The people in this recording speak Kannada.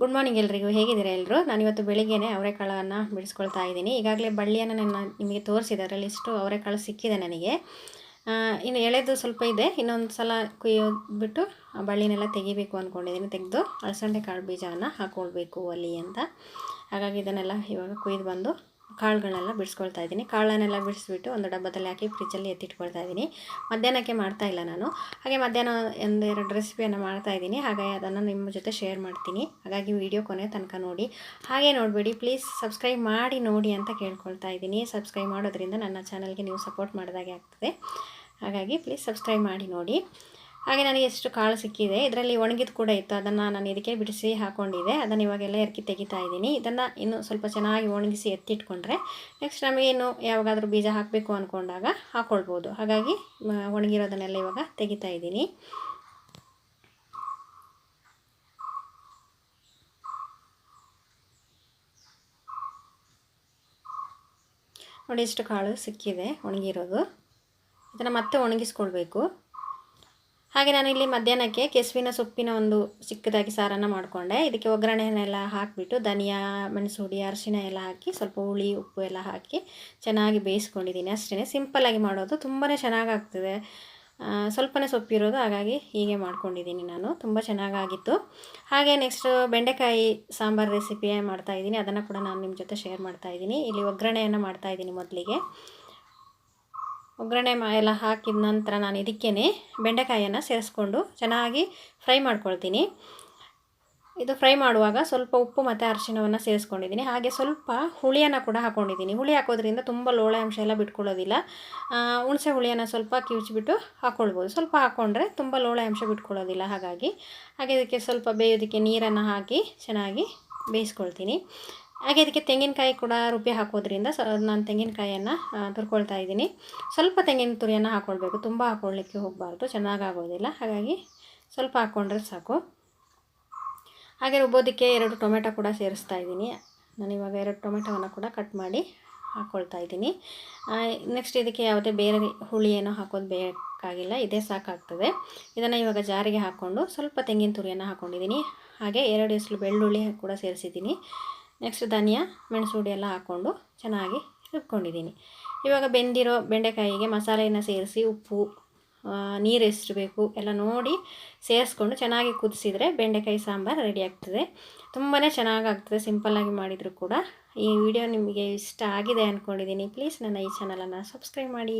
ಗುಡ್ ಮಾರ್ನಿಂಗ್ ಎಲ್ರಿಗೂ. ಹೇಗಿದ್ದೀರಾ ಎಲ್ಲರೂ ನಾನಿವತ್ತು ಬೆಳಿಗ್ಗೆನೇ ಅವರೆಕಾಳನ್ನು ಬಿಡಿಸ್ಕೊಳ್ತಾ ಇದ್ದೀನಿ. ಈಗಾಗಲೇ ಬಳ್ಳಿಯನ್ನು ನಾನು ನಿಮಗೆ ತೋರಿಸಿದೆ ಅದರಲ್ಲಿ ಇಷ್ಟು ಅವರೆಕಾಳು ಸಿಕ್ಕಿದೆ ನನಗೆ. ಇನ್ನು ಎಳೆದು ಸ್ವಲ್ಪ ಇದೆ. ಇನ್ನೊಂದು ಸಲ ಕುಯ್ಯೋದ್ಬಿಟ್ಟು ಆ ಬಳ್ಳಿನೆಲ್ಲ ತೆಗಿಬೇಕು ಅಂದ್ಕೊಂಡಿದ್ದೀನಿ ತೆಗೆದು ಅಳಸಂಡೆ ಕಾಳು ಬೀಜವನ್ನು ಹಾಕ್ಕೊಳ್ಬೇಕು ಅಲ್ಲಿ ಅಂತ. ಹಾಗಾಗಿ ಇದನ್ನೆಲ್ಲ ಇವಾಗ ಕುಯ್ದು ಬಂದು ಕಾಳುಗಳನ್ನೆಲ್ಲ ಬಿಡಿಸ್ಕೊಳ್ತಾ ಇದ್ದೀನಿ. ಕಾಳನ್ನೆಲ್ಲ ಬಿಡಿಸ್ಬಿಟ್ಟು ಒಂದು ಡಬ್ಬದಲ್ಲಿ ಹಾಕಿ ಫ್ರಿಜ್ಜಲ್ಲಿ ಎತ್ತಿಟ್ಕೊಳ್ತಾ ಇದ್ದೀನಿ. ಮಧ್ಯಾಹ್ನಕ್ಕೆ ಮಾಡ್ತಾ ಇಲ್ಲ ನಾನು. ಹಾಗೆ ಮಧ್ಯಾಹ್ನ ಒಂದೆರಡು ರೆಸಿಪಿಯನ್ನು ಮಾಡ್ತಾ ಇದ್ದೀನಿ. ಹಾಗಾಗಿ ಅದನ್ನು ನಿಮ್ಮ ಜೊತೆ ಶೇರ್ ಮಾಡ್ತೀನಿ. ಹಾಗಾಗಿ ವಿಡಿಯೋ ಕೊನೆ ತನಕ ನೋಡಿ. ಹಾಗೆ ನೋಡಬೇಡಿ, ಪ್ಲೀಸ್ ಸಬ್ಸ್ಕ್ರೈಬ್ ಮಾಡಿ ನೋಡಿ ಅಂತ ಕೇಳ್ಕೊಳ್ತಾ ಇದ್ದೀನಿ. ಸಬ್ಸ್ಕ್ರೈಬ್ ಮಾಡೋದ್ರಿಂದ ನನ್ನ ಚಾನಲ್ಗೆ ನೀವು ಸಪೋರ್ಟ್ ಮಾಡಿದಾಗೆ ಆಗ್ತದೆ. ಹಾಗಾಗಿ ಪ್ಲೀಸ್ ಸಬ್ಸ್ಕ್ರೈಬ್ ಮಾಡಿ ನೋಡಿ. ಹಾಗೆ ನನಗೆ ಎಷ್ಟು ಕಾಳು ಸಿಕ್ಕಿದೆ. ಇದರಲ್ಲಿ ಒಣಗಿದ ಕೂಡ ಇತ್ತು. ಅದನ್ನು ನಾನು ಇದಕ್ಕೆ ಬಿಡಿಸಿ ಹಾಕ್ಕೊಂಡಿದ್ದೆ ಅದನ್ನು ಇವಾಗೆಲ್ಲ ಎರ್ಕಿ ತೆಗಿತಾ ಇದ್ದೀನಿ. ಇದನ್ನು ಇನ್ನೂ ಸ್ವಲ್ಪ ಚೆನ್ನಾಗಿ ಒಣಗಿಸಿ ಎತ್ತಿಟ್ಕೊಂಡ್ರೆ ನೆಕ್ಸ್ಟ್ ನಮಗೆ ಇನ್ನು ಯಾವಾಗಾದರೂ ಬೀಜ ಹಾಕಬೇಕು ಅಂದ್ಕೊಂಡಾಗ ಹಾಕ್ಕೊಳ್ಬೋದು ಹಾಗಾಗಿ ಒಣಗಿರೋದನ್ನೆಲ್ಲ ಇವಾಗ ತೆಗಿತಾ ಇದ್ದೀನಿ. ನೋಡಿ, ಇಷ್ಟು ಕಾಳು ಸಿಕ್ಕಿದೆ ಒಣಗಿರೋದು. ಇದನ್ನು ಮತ್ತೆ ಒಣಗಿಸ್ಕೊಳ್ಬೇಕು. ಹಾಗೆ ನಾನು ಇಲ್ಲಿ ಮಧ್ಯಾಹ್ನಕ್ಕೆ ಕೆಸುವಿನ ಸೊಪ್ಪಿನ ಒಂದು ಚಿಕ್ಕದಾಗಿ ಸಾರನ್ನು ಮಾಡಿಕೊಂಡೆ. ಇದಕ್ಕೆ ಒಗ್ಗರಣೆಯನ್ನೆಲ್ಲ ಹಾಕಿಬಿಟ್ಟು ಧನಿಯಾ ಮೆಣಸು ಹುಡಿ ಅರಿಶಿನ ಎಲ್ಲ ಹಾಕಿ ಸ್ವಲ್ಪ ಹುಳಿ, ಉಪ್ಪು ಎಲ್ಲ ಹಾಕಿ ಚೆನ್ನಾಗಿ ಬೇಯಿಸ್ಕೊಂಡಿದ್ದೀನಿ. ಅಷ್ಟೇ ಸಿಂಪಲ್ಲಾಗಿ ಮಾಡೋದು. ತುಂಬಾ ಚೆನ್ನಾಗಾಗ್ತದೆ. ಸ್ವಲ್ಪನೇ ಸೊಪ್ಪಿರೋದು, ಹಾಗಾಗಿ ಹೀಗೆ ಮಾಡ್ಕೊಂಡಿದ್ದೀನಿ ನಾನು. ತುಂಬ ಚೆನ್ನಾಗಾಗಿತ್ತು. ಹಾಗೆ ನೆಕ್ಸ್ಟ್ ಬೆಂಡೆಕಾಯಿ ಸಾಂಬಾರು ರೆಸಿಪಿ ಮಾಡ್ತಾಯಿದ್ದೀನಿ ಅದನ್ನು ಕೂಡ ನಾನು ನಿಮ್ಮ ಜೊತೆ ಶೇರ್ ಮಾಡ್ತಾಯಿದ್ದೀನಿ ಇಲ್ಲಿ ಒಗ್ಗರಣೆಯನ್ನು ಮಾಡ್ತಾಯಿದ್ದೀನಿ ಮೊದಲಿಗೆ. ಒಗ್ಗರಣೆ ಎಲ್ಲ ಹಾಕಿದ ನಂತರ ನಾನು ಇದಕ್ಕೇ ಬೆಂಡೆಕಾಯಿಯನ್ನು ಸೇರಿಸ್ಕೊಂಡು ಚೆನ್ನಾಗಿ ಫ್ರೈ ಮಾಡ್ಕೊಳ್ತೀನಿ. ಇದು ಫ್ರೈ ಮಾಡುವಾಗ ಸ್ವಲ್ಪ ಉಪ್ಪು ಮತ್ತು ಅರಿಶಿಣವನ್ನು ಸೇರಿಸ್ಕೊಂಡಿದ್ದೀನಿ. ಹಾಗೆ ಸ್ವಲ್ಪ ಹುಳಿಯನ್ನು ಕೂಡ ಹಾಕ್ಕೊಂಡಿದ್ದೀನಿ ಹುಳಿ ಹಾಕೋದ್ರಿಂದ ತುಂಬ ಲೋಳೆ ಅಂಶ ಎಲ್ಲ ಬಿಟ್ಕೊಳ್ಳೋದಿಲ್ಲ. ಹುಣಸೆ ಹುಳಿಯನ್ನು ಸ್ವಲ್ಪ ಕಿವುಚಿಬಿಟ್ಟು ಹಾಕ್ಕೊಳ್ಬೋದು ಸ್ವಲ್ಪ ಹಾಕ್ಕೊಂಡ್ರೆ ತುಂಬ ಲೋಳೆ ಅಂಶ ಬಿಟ್ಕೊಳ್ಳೋದಿಲ್ಲ ಹಾಗಾಗಿ. ಹಾಗೆ ಇದಕ್ಕೆ ಸ್ವಲ್ಪ ಬೇಯೋದಕ್ಕೆ ನೀರನ್ನು ಹಾಕಿ ಚೆನ್ನಾಗಿ ಬೇಯಿಸ್ಕೊಳ್ತೀನಿ. ಹಾಗೆ ಅದಕ್ಕೆ ತೆಂಗಿನಕಾಯಿ ಕೂಡ ರುಬ್ಬಿ ಹಾಕೋದ್ರಿಂದ ಸ, ನಾನು ತೆಂಗಿನಕಾಯಿಯನ್ನು ತುರ್ಕೊಳ್ತಾ ಇದ್ದೀನಿ. ಸ್ವಲ್ಪ ತೆಂಗಿನ ತುರಿಯನ್ನು ಹಾಕ್ಕೊಳ್ಬೇಕು ತುಂಬ ಹಾಕ್ಕೊಳ್ಳಿಕ್ಕೆ ಹೋಗಬಾರ್ದು. ಚೆನ್ನಾಗಾಗೋದಿಲ್ಲ. ಹಾಗಾಗಿ ಸ್ವಲ್ಪ ಹಾಕ್ಕೊಂಡ್ರೆ ಸಾಕು. ಹಾಗೆ ರುಬ್ಬೋದಕ್ಕೆ ಎರಡು ಟೊಮೆಟೊ ಕೂಡ ಸೇರಿಸ್ತಾ ಇದ್ದೀನಿ. ನಾನು ಇವಾಗ ಎರಡು ಟೊಮೆಟೊವನ್ನು ಕೂಡ ಕಟ್ ಮಾಡಿ ಹಾಕ್ಕೊಳ್ತಾ ಇದ್ದೀನಿ. ನೆಕ್ಸ್ಟ್ ಇದಕ್ಕೆ ಯಾವುದೇ ಬೇರೆ ಹುಳಿ ಏನೋ ಹಾಕೋದು ಬೇಕಾಗಿಲ್ಲ. ಇದೇ ಸಾಕಾಗ್ತದೆ. ಇದನ್ನು ಇವಾಗ ಜಾರಿಗೆ ಹಾಕ್ಕೊಂಡು ಸ್ವಲ್ಪ ತೆಂಗಿನ ತುರಿಯನ್ನು ಹಾಕ್ಕೊಂಡಿದ್ದೀನಿ ಹಾಗೆ ಎರಡು ಎಸ್ಲು ಬೆಳ್ಳುಳ್ಳಿ ಕೂಡ ಸೇರಿಸಿದ್ದೀನಿ. ನೆಕ್ಸ್ಟ್ ಧನಿಯಾ, ಮೆಣಸು ಹುಡಿ ಎಲ್ಲ ಹಾಕ್ಕೊಂಡು ಚೆನ್ನಾಗಿ ರುಬ್ಕೊಂಡಿದ್ದೀನಿ. ಇವಾಗ ಬೆಂದಿರೋ ಬೆಂಡೆಕಾಯಿಗೆ ಮಸಾಲೆಯನ್ನು ಸೇರಿಸಿ ಉಪ್ಪು ನೀರು ಎಷ್ಟು ಬೇಕು ಎಲ್ಲ ನೋಡಿ ಸೇರಿಸ್ಕೊಂಡು ಚೆನ್ನಾಗಿ ಕುದಿಸಿದರೆ ಬೆಂಡೆಕಾಯಿ ಸಾಂಬಾರು ರೆಡಿ ಆಗ್ತದೆ. ತುಂಬಾ ಚೆನ್ನಾಗಾಗ್ತದೆ ಸಿಂಪಲ್ಲಾಗಿ ಮಾಡಿದರೂ ಕೂಡ. ಈ ವಿಡಿಯೋ ನಿಮಗೆ ಇಷ್ಟ ಆಗಿದೆ ಅಂದ್ಕೊಂಡಿದ್ದೀನಿ ಪ್ಲೀಸ್ ನನ್ನ ಈ ಚಾನಲನ್ನು ಸಬ್ಸ್ಕ್ರೈಬ್ ಮಾಡಿ.